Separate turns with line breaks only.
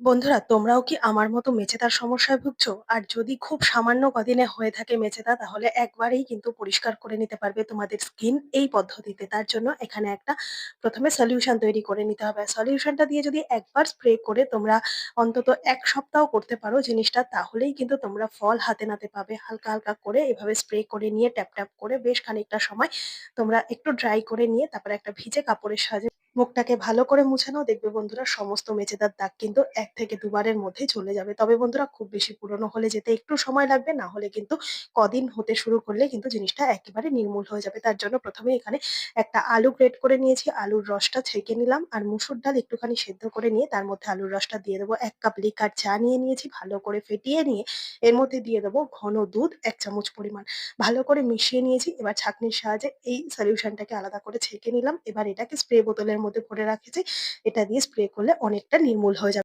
বন্ধুরা তোমরাও কি আমার মতো মেচেদার সমস্যায় ভুগছো? আর যদি খুব সামান্য কদিনে হয়ে থাকে মেচেদা তাহলে একবারেই কিন্তু পরিষ্কার করে নিতে পারবে তোমাদের স্কিন এই পদ্ধতিতে। তার জন্য এখানে একটা প্রথমে সলিউশন তৈরি করে নিতে হবে। সলিউশনটা দিয়ে যদি একবার স্প্রে করে তোমরা অন্তত এক সপ্তাহ করতে পারো জিনিসটা তাহলেই কিন্তু তোমরা ফল হাতে নাতে পাবে। হালকা, হালকা করে এভাবে স্প্রে করে নিয়ে ট্যাপ, ট্যাপ করে বেশ খানিকটা সময় তোমরা একটু ড্রাই করে নিয়ে তারপরে একটা ভিজে কাপড়ের সাহায্যে মুখটাকে ভালো করে মুছে নাও। দেখবে বন্ধুরা সমস্ত মেচেদার দাগ কিন্তু এক থেকে দুবারের মধ্যে চলে যাবে। তবে বন্ধুরা খুব বেশি পুরনো হলে যেতে একটু সময় লাগবে। না হলে কিন্তু কদিন হতে শুরু করলে কিন্তু জিনিসটা একেবারে নির্মূল হয়ে যাবে। তার জন্য প্রথমে এখানে একটা আলু গ্রেট করে নিয়েছি। আলুর রসটা ছেঁকে নিলাম। আর মুসুর ডাল একটুখানি সেদ্ধ করে নিয়ে তার মধ্যে আলুর রসটা দিয়ে দেবো। এক কাপ লিকার চা নিয়ে নিয়েছি। ভালো করে ফেটিয়ে নিয়ে এর মধ্যে দিয়ে দেবো ঘন দুধ, এক চামচ পরিমাণ। ভালো করে মিশিয়ে নিয়েছি। এবার ছাঁকনির সাহায্যে এই সলিউশনটাকে আলাদা করে ছেঁকে নিলাম। এবার এটাকে স্প্রে বোতলের মধ্যে ভরে রাখেছি। এটা দিয়ে স্প্রে করলে অনেকটা নির্মূল হয়ে যাবে।